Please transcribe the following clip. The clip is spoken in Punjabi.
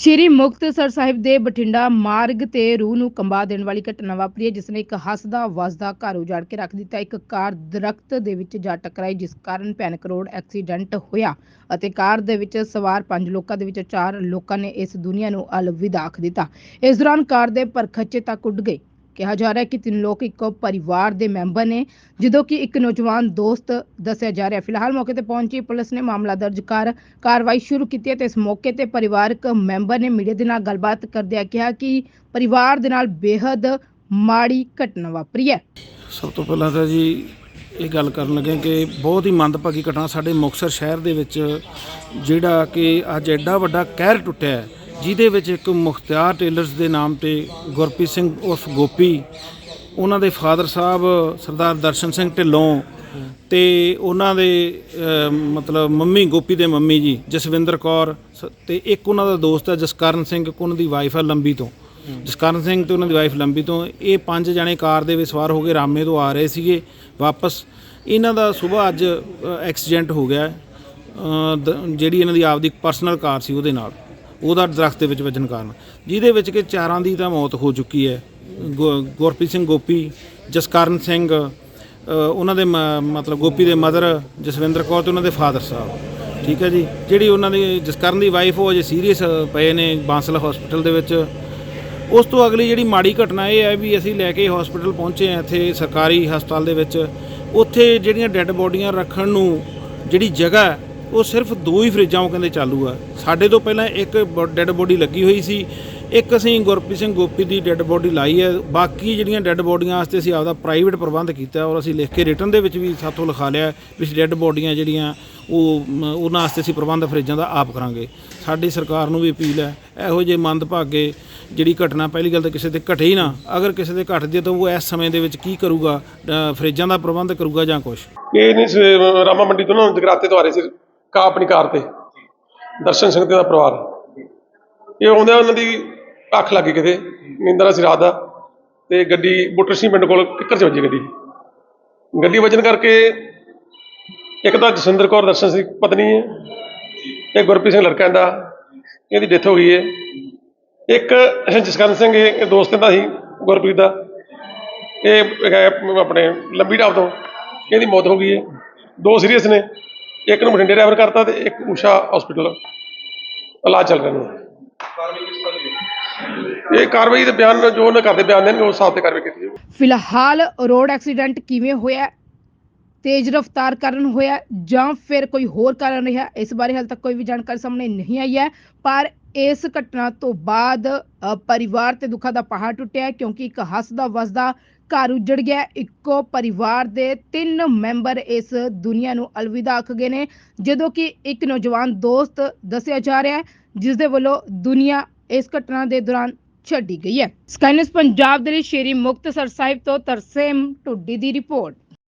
ਸ਼੍ਰੀ ਮੁਕਤਸਰ ਸਾਹਿਬ ਦੇ ਬਠਿੰਡਾ ਮਾਰਗ ਤੇ ਰੂਹ ਨੂੰ ਕੰਬਾ ਦੇਣ ਵਾਲੀ ਘਟਨਾ ਵਾਪਰੀ ਹੈ ਜਿਸ ਨੇ ਇੱਕ ਹੱਸਦਾ ਵਸਦਾ ਘਰ ਉਜਾੜ ਕੇ ਰੱਖ ਦਿੱਤਾ। ਇੱਕ ਕਾਰ ਦਰਖਤ ਦੇ ਵਿੱਚ ਜਾ ਟਕਰਾਈ, ਜਿਸ ਕਾਰਨ ਭਿਆਨਕ ਰੋਡ ਐਕਸੀਡੈਂਟ ਹੋਇਆ ਅਤੇ ਕਾਰ ਦੇ ਵਿੱਚ ਸਵਾਰ ਪੰਜ ਲੋਕਾਂ ਦੇ ਵਿੱਚ ਚਾਰ ਲੋਕਾਂ ਨੇ ਇਸ ਦੁਨੀਆ ਨੂੰ ਅਲਵਿਦਾ ਆਖ ਦਿੱਤਾ। ਇਸ ਦੌਰਾਨ ਕਾਰ ਦੇ ਪਰਖੱਚੇ ਤੱਕ ਉੱਡ ਗਏ। ਕਿਹਾ ਜਾ ਰਿਹਾ ਹੈ ਕਿ ਤਿੰਨ ਲੋਕ ਇੱਕ ਪਰਿਵਾਰ ਦੇ ਮੈਂਬਰ ਨੇ ਜਦੋਂ ਕਿ ਇੱਕ ਨੌਜਵਾਨ ਦੋਸਤ ਦੱਸਿਆ ਜਾ ਰਿਹਾ ਫਿਲਹਾਲ ਮੌਕੇ ਤੇ ਪਹੁੰਚੀ ਪੁਲਿਸ ਨੇ ਮਾਮਲਾ ਦਰਜ ਕਰ ਕਾਰਵਾਈ ਸ਼ੁਰੂ ਕੀਤੀ ਹੈ ਤੇ ਇਸ ਮੌਕੇ ਤੇ ਪਰਿਵਾਰਕ ਮੈਂਬਰ ਨੇ ਮੀਡੀਆ ਦੇ ਨਾਲ ਗੱਲਬਾਤ ਕਰਦਿਆਂ ਕਿਹਾ ਕਿ ਪਰਿਵਾਰ ਦੇ ਨਾਲ ਬੇਹੱਦ ਮਾੜੀ ਘਟਨਾ ਵਾਪਰੀ ਹੈ। ਸਭ ਤੋਂ ਪਹਿਲਾਂ ਤਾਂ ਜੀ ਇਹ ਗੱਲ ਕਰਨ ਲੱਗੇ ਕਿ ਬਹੁਤ ਹੀ ਮੰਦਭਾਗੀ ਘਟਨਾ ਸਾਡੇ ਮੁਕਤਸਰ ਸ਼ਹਿਰ ਦੇ ਵਿੱਚ ਜਿਹੜਾ ਕਿ ਅੱਜ ਐਡਾ ਵੱਡਾ ਕਹਿਰ ਟੁੱਟਿਆ ਹੈ, ਜਿਹਦੇ ਵਿੱਚ ਇੱਕ ਮੁਖਤਿਆਰ ਟੇਲਰਸ ਦੇ ਨਾਮ ਤੇ ਗੁਰਪ੍ਰੀਤ ਸਿੰਘ ਉਰਫ ਗੋਪੀ, ਉਹਨਾਂ ਦੇ ਫਾਦਰ ਸਾਹਿਬ ਸਰਦਾਰ ਦਰਸ਼ਨ ਸਿੰਘ ਢਿੱਲੋਂ ਤੇ ਉਹਨਾਂ ਦੇ ਮਤਲਬ ਮੰਮੀ ਗੋਪੀ ਦੇ ਮੰਮੀ ਜੀ, ਜਸਵਿੰਦਰ ਕੌਰ ਸ- ਤੇ ਇੱਕ ਉਹਨਾਂ ਦਾ ਦੋਸਤ ਹੈ ਜਸਕਰਨ ਸਿੰਘ ਉਹਨਾਂ ਦੀ ਵਾਈਫ ਹੈ ਲੰਬੀ ਤੋਂ। ਜਸਕਰਨ ਸਿੰਘ ਤੇ ਉਹਨਾਂ ਦੀ ਵਾਈਫ ਲੰਬੀ ਤੋਂ, ਇਹ ਪੰਜ ਜਣੇ ਕਾਰ ਦੇ ਵਿੱਚ ਸਵਾਰ ਹੋ ਕੇ ਰਾਮੇ ਤੋਂ ਆ ਰਹੇ ਸੀਗੇ ਵਾਪਸ। ਇਹਨਾਂ ਦਾ ਸਵੇਰ ਅੱਜ ਐਕਸੀਡੈਂਟ ਹੋ ਗਿਆ ਦ- ਜਿਹੜੀ ਇਹਨਾਂ ਦੀ ਆਪਦੀ ਪਰਸਨਲ ਕਾਰ ਸੀ ਉਹਦੇ ਨਾਲ। ਉਹਦਾ ਦਰਖਤ ਦੇ ਵਿੱਚ ਵੱਜਣ ਕਾਰਨ। ਜਿਹਦੇ ਵਿੱਚ ਕਿ ਚਾਰਾਂ ਦੀ ਤਾਂ ਮੌਤ ਹੋ ਚੁੱਕੀ ਹੈ। ਗੁ- ਗੁਰਪ੍ਰੀਤ ਸਿੰਘ ਗੋਪੀ, ਜਸਕਰਨ ਸਿੰਘ ਉਹਨਾਂ ਦੇ ਮ- ਮਤਲਬ ਗੋਪੀ ਦੇ ਮਦਰ, ਜਸਵਿੰਦਰ ਕੌਰ ਤੇ ਉਹਨਾਂ ਦੇ ਫਾਦਰ ਸਾਹਿਬ। ਠੀਕ ਹੈ ਜੀ? ਜਿਹੜੀ ਉਹਨਾਂ ਦੀ, ਜਸਕਰਨ ਦੀ ਵਾਈਫ ਉਹ ਅਜੇ ਸੀਰੀਅਸ ਪਏ ਨੇ ਬਾਂਸਲ ਹਸਪੀਟਲ ਦੇ ਵਿੱਚ। ਉਸ ਤੋਂ ਅਗਲੀ ਜਿਹੜੀ ਮਾੜੀ ਘਟਨਾ ਇਹ ਹੈ ਵੀ ਅਸੀਂ ਲੈ ਕੇ ਹਸਪੀਟਲ ਪਹੁੰਚੇ ਹਾਂ ਇੱਥੇ ਸਰਕਾਰੀ ਹਸਪਤਾਲ ਦੇ ਵਿੱਚ। ਉੱਥੇ ਜਿਹੜੀਆਂ ਡੈੱਡ ਬੋਡੀਆਂ ਰੱਖਣ ਨੂੰ ਜਿਹੜੀ ਜਗ੍ਹਾ ਉਹ ਸਿਰਫ ਦੋ ਹੀ ਫਰਿੱਜਾਂ ਉਹ ਕਹਿੰਦੇ ਚਾਲੂ ਆ। ਸਾਡੇ ਤੋਂ ਪਹਿਲਾਂ ਇੱਕ ਡੈੱਡ ਬੋਡੀ ਲੱਗੀ ਹੋਈ ਸੀ। ਇੱਕ ਅਸੀਂ ਗੁਰਪ੍ਰੀਤ ਸਿੰਘ ਗੋਪੀ ਦੀ ਡੈੱਡ ਬੋਡੀ ਲਾਈ ਹੈ ਬਾਕੀ ਜਿਹੜੀਆਂ ਡੈੱਡ ਬੋਡੀਆਂ ਵਾਸਤੇ ਅਸੀਂ ਆਪਦਾ ਪ੍ਰਾਈਵੇਟ ਪ੍ਰਬੰਧ ਕੀਤਾ ਔਰ ਅਸੀਂ ਲਿਖ ਕੇ ਰਿਟਰਨ ਦੇ ਵਿੱਚ ਵੀ ਸਾਥੋਂ ਲਿਖਾ ਲਿਆ ਵੀ ਡੈੱਡ ਬੋਡੀਆਂ ਜਿਹੜੀਆਂ ਉਹ ਉਹਨਾਂ ਵਾਸਤੇ ਅਸੀਂ ਪ੍ਰਬੰਧ ਫਰਿੱਜਾਂ ਦਾ ਆਪ ਕਰਾਂਗੇ। ਸਾਡੀ ਸਰਕਾਰ ਨੂੰ ਵੀ ਅਪੀਲ ਹੈ, ਇਹੋ ਜਿਹੇ ਮੰਦਭਾਗੇ ਜਿਹੜੀ ਘਟਨਾ ਪਹਿਲੀ ਗੱਲ ਤਾਂ ਕਿਸੇ ਤੇ ਘਟੇ ਹੀ ਨਾ। ਅਗਰ ਕਿਸੇ ਦੇ ਘਟਦੀ ਹੈ ਤਾਂ ਉਹ ਇਸ ਸਮੇਂ ਦੇ ਵਿੱਚ ਕੀ ਕਰੂਗਾ ਫਰਿੱਜਾਂ ਦਾ ਪ੍ਰਬੰਧ ਕਰੂਗਾ ਜਾਂ ਕੁਛ? ਇਹ ਨਹੀਂ ਰਾਮਾ ਮੰਡੀ ਤੋਂ ਨਾ ਜਗਰਾਤੇ ਤੋਂ ਆ ਰਹੇ ਸੀ। ਕਾ ਆਪਣੀ ਕਾਰ ਤੇ, ਦਰਸ਼ਨ ਸਿੰਘ ਤੇ ਦਾ ਪਰਿਵਾਰ। ਇਹ ਆਉਂਦੇ ਉਹਨਾਂ ਦੀ ਅੱਖ ਲੱਗੀ ਕਿਤੇ, ਨਿੰਦਰਾ ਸੀ ਰਾਤ ਦਾ, ਤੇ ਗੱਡੀ ਬੁੱਟਰ ਸਿੰਘ ਪਿੰਡ ਕੋਲ, ਕਿੱਕਰ ਚ ਵੱਜੀ ਗੱਡੀ। ਗੱਡੀ ਵੱਜਣ ਕਰਕੇ ਇੱਕ ਤਾਂ ਜਸਵਿੰਦਰ ਕੌਰ ਦਰਸ਼ਨ ਸਿੰਘ ਪਤਨੀ ਹੈ ਇਹ ਗੁਰਪ੍ਰੀਤ ਸਿੰਘ ਲੜਕਾ ਦਾ ਇਹਦੀ ਡੈਥ ਹੋ ਗਈ ਹੈ। ਇੱਕ ਜਸਕਰਨ ਸਿੰਘ ਇਹ ਦੋਸਤ ਦਾ ਸੀ, ਗੁਰਪ੍ਰੀਤ ਦਾ। ਇਹ ਹੈਗਾ ਆਪਣੇ ਲੰਬੀ ਢਾਬ ਤੋਂ, ਇਹਦੀ ਮੌਤ ਹੋ ਗਈ ਹੈ। ਦੋ ਸੀਰੀਅਸ ਨੇ। ਇੱਕ ਨੂੰ ਬਠਿੰਡੇ ਰੈਫਰ ਕਰਤਾ ਤੇ ਇੱਕ ਊਸ਼ਾ ਹਸਪੀਟਲ ਇਲਾਜ ਚੱਲ ਰਿਹਾ ਨੇ ਇਹ ਕਾਰਵਾਈ ਦੇ ਬਿਆਨ ਜੋ ਉਹਨੇ ਕਰਦੇ ਬਿਆਨ ਦੇਣਗੇ ਉਸ ਹਿਸਾਬ ਤੇ ਕਾਰਵਾਈ ਕੀਤੀ ਜਾਊਗੀ। ਫਿਲਹਾਲ ਰੋਡ ਐਕਸੀਡੈਂਟ ਕਿਵੇਂ ਹੋਇਆ ਤੇਜ਼ ਰਫ਼ਤਾਰ ਕਾਰਨ ਹੋਇਆ ਜਾਂ ਫਿਰ ਕੋਈ ਹੋਰ ਕਾਰਨ ਰਿਹਾ ਇਸ ਬਾਰੇ ਹਾਲ ਤੱਕ ਕੋਈ ਵੀ ਜਾਣਕਾਰੀ ਸਾਹਮਣੇ ਨਹੀਂ ਆਈ ਹੈ ਪਰ ਇਸ ਘਟਨਾ ਤੋਂ ਬਾਅਦ ਪਰਿਵਾਰ ਤੇ ਦੁੱਖਾਂ ਦਾ ਪਹਾੜ ਟੁੱਟਿਆ ਕਿਉਂਕਿ ਇੱਕ ਹੱਸਦਾ ਵਸਦਾ ਘਰ ਉਜੜ ਗਿਆ ਇੱਕੋ ਪਰਿਵਾਰ ਦੇ ਤਿੰਨ ਮੈਂਬਰ ਇਸ ਦੁਨੀਆ ਨੂੰ ਅਲਵਿਦਾ ਆਖ ਗਏ ਨੇ, ਜਦੋਂ ਕਿ ਇੱਕ ਨੌਜਵਾਨ ਦੋਸਤ ਦੱਸਿਆ ਜਾ ਰਿਹਾ ਹੈ ਜਿਸ ਦੇ ਵੱਲੋਂ ਦੁਨੀਆ ਇਸ ਘਟਨਾ ਦੇ ਦੌਰਾਨ ਛੱਡੀ ਗਈ ਹੈ। ਸਕਾਈਨਸ ਪੰਜਾਬ ਦੇ ਲਈ ਸ਼ੇਰੀ ਮੁਕਤਸਰ ਸਾਹਿਬ ਤੋਂ ਤਰਸੇਮ ਢੁੱਡੀ ਦੀ ਰਿਪੋਰਟ।